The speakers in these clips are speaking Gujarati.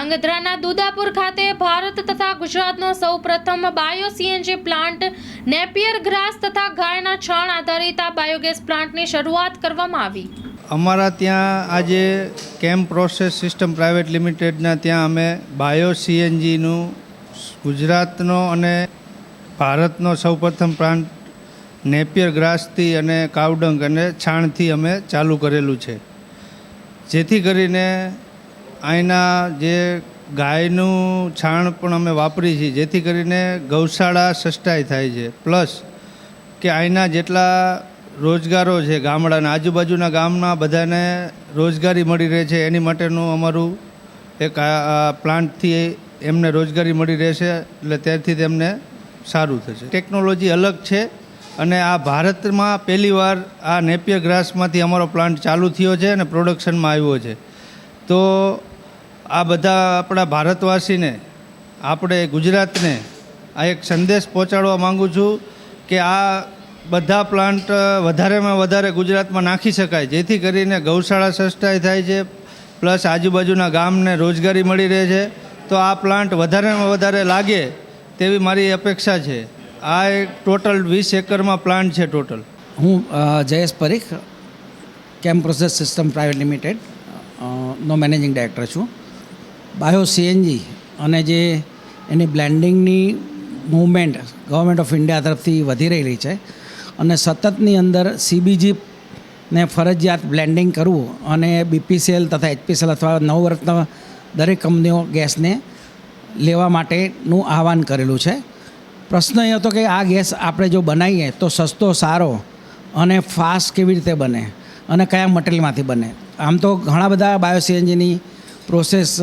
ધાંગધ્રાના દુદાપુર ખાતે ભારત તથા ગુજરાતનો સૌપ્રથમ bio CNG plant Napier grass તથા ગાયના છાણ આધારિત આ બાયોગેસ પ્લાન્ટની શરૂઆત કરવામાં આવી. અમારા ત્યાં આજે કેમ પ્રોસેસ સિસ્ટમ પ્રાઇવેટ લિમિટેડના ત્યાં અમે બાયો સીએનજીનું ગુજરાતનો અને ભારતનો સૌપ્રથમ પ્લાન્ટ નેપિયર ગ્રાસથી અને કાવડંગ અને છાણથી અમે ચાલુ કરેલું છે. જેથી કરીને અહીંના જે ગાયનું છાણ પણ અમે વાપરીએ છીએ, જેથી કરીને ગૌશાળા સસ્ટાઈ થાય છે. પ્લસ કે અહીંના જેટલા રોજગારો છે ગામડાના, આજુબાજુના ગામના બધાને રોજગારી મળી રહે છે. એની માટેનું અમારું એક પ્લાન્ટથી એમને રોજગારી મળી રહેશે એટલે ત્યારથી તેમને સારું થશે. ટેકનોલોજી અલગ છે અને આ ભારતમાં પહેલીવાર આ નેપિયર ગ્રાસમાંથી અમારો પ્લાન્ટ ચાલુ થયો છે અને પ્રોડક્શનમાં આવ્યો છે. તો આ બધા આપણા ભારતવાસીને, આપણે ગુજરાતને આ એક સંદેશ પહોંચાડવા માગું છું કે આ બધા પ્લાન્ટ વધારેમાં વધારે ગુજરાતમાં નાખી શકાય. જેથી કરીને ગૌશાળા સસ્ટાઈ થાય છે, પ્લસ આજુબાજુના ગામને રોજગારી મળી રહે છે. તો આ પ્લાન્ટ વધારેમાં વધારે લાગે તેવી મારી અપેક્ષા છે. આ એક ટોટલ વીસ એકરમાં પ્લાન્ટ છે ટોટલ. હું Jayesh Parikh, Chem Process System Private Limited નો મેનેજિંગ ડાયરેક્ટર છું. બાયો સીએનજી અને જે એની બ્લેન્ડિંગની મૂવમેન્ટ ગવર્મેન્ટ ઓફ ઇન્ડિયા તરફથી વધી રહેલી છે અને સતતની અંદર સીબીજી ને ફરજિયાત બ્લેન્ડિંગ કરવું અને બીપીસીએલ તથા એચપીસીએલ અથવા નવ વર્ષના દરેક કંપનીઓ ગેસને લેવા માટેનું આહવાન કરેલું છે. પ્રશ્ન એ હતો કે આ ગેસ આપણે જો બનાવીએ તો સસ્તો, સારો અને ફાસ્ટ કેવી રીતે બને અને કયા મટીરિયલમાંથી બને? આમ તો ઘણા બધા બાયો સીએનજીની પ્રોસેસ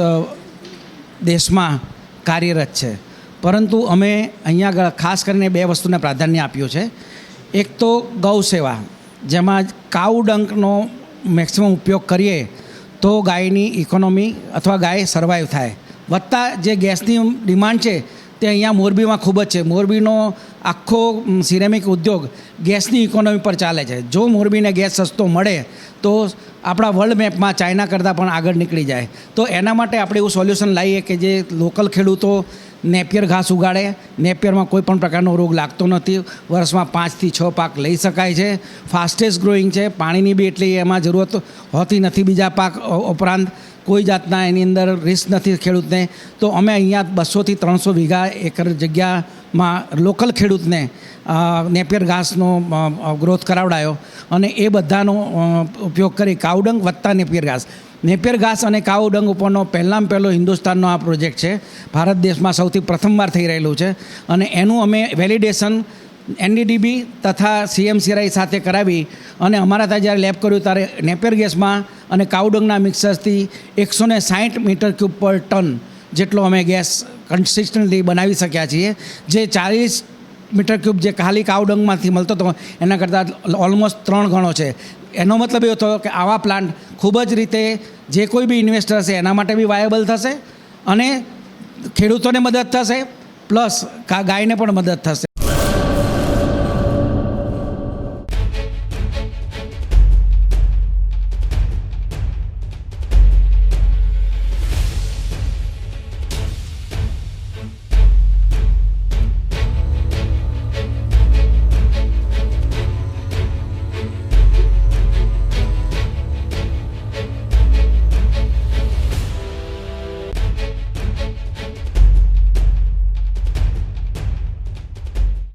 દેશમાં કાર્યરત છે. પરંતુ અમે અહીંયા આગળ ખાસ કરીને બે વસ્તુને પ્રાધાન્ય આપ્યું છે. એક તો ગૌ સેવા. જેમાં કાઉ ડંકનો મેક્સિમમ ઉપયોગ કરીએ તો ગાયની ઇકોનોમી અથવા ગાય સર્વાઈવ થાય. વત્તા જે ગેસની ડિમાન્ડ છે તે અહીંયા મોરબીમાં ખૂબ જ છે. મોરબીનો આખો સિરેમિક ઉદ્યોગ ગેસની ઇકોનોમી પર ચાલે છે. જો મોરબીને ગેસ સસ્તો મળે તો આપણા વર્લ્ડ મેપમાં ચાઇના કરતાં પણ આગળ નીકળી જાય. તો એના માટે આપણે એવું સોલ્યુશન લાવીએ કે જે લોકલ ખેડૂતો નેપિયર ઘાસ ઉગાડે. નેપિયરમાં કોઈ પણ પ્રકારનો રોગ લાગતો નથી. વર્ષમાં પાંચથી છ પાક લઈ શકાય છે. ફાસ્ટેસ્ટ ગ્રોઈંગ છે. પાણીની બી એટલી એમાં જરૂરત હોતી નથી બીજા પાક ઉપરાંત કોઈ જાતના એની અંદર રિસ્ક નથી ખેડૂતને. તો અમે અહીંયા બસોથી ત્રણસો વીઘા એકર જગ્યામાં લોકલ ખેડૂતને નેપિયર ઘાસનો ગ્રોથ કરાવડાયો અને એ બધાનો ઉપયોગ કરી કાવડંગ વત્તા નેપિયર ઘાસ. નેપિયર ઘાસ અને કાવડંગ ઉપરનો પહેલાં પહેલો હિન્દુસ્તાનનો આ પ્રોજેક્ટ છે. ભારત દેશમાં સૌથી પ્રથમવાર થઈ રહેલું છે અને એનું અમે વેલિડેશન એનડીડીબી તથા સીએમસીઆઈ સાથે કરાવી અને અમારા ત્યાં જ્યારે લેબ કર્યું ત્યારે નેપિયર ગેસમાં અને કાઉડંગના મિક્સર્સથી એકસો ને સાઠ મીટર ક્યુબ પર ટન જેટલો અમે ગેસ કન્સિસ્ટન્ટલી બનાવી શક્યા છીએ. જે ચાલીસ મીટર ક્યુબ જે ખાલી કાવડંગમાંથી મળતો હતો, એના કરતાં ઓલમોસ્ટ ત્રણ ગણો છે. એનો મતલબ એવો થયો કે આવા પ્લાન્ટ ખૂબ જ રીતે જે કોઈ બી ઇન્વેસ્ટર હશે એના માટે બી વાયેબલ થશે અને ખેડૂતોને મદદ થશે પ્લસ ગાયને પણ મદદ થશે.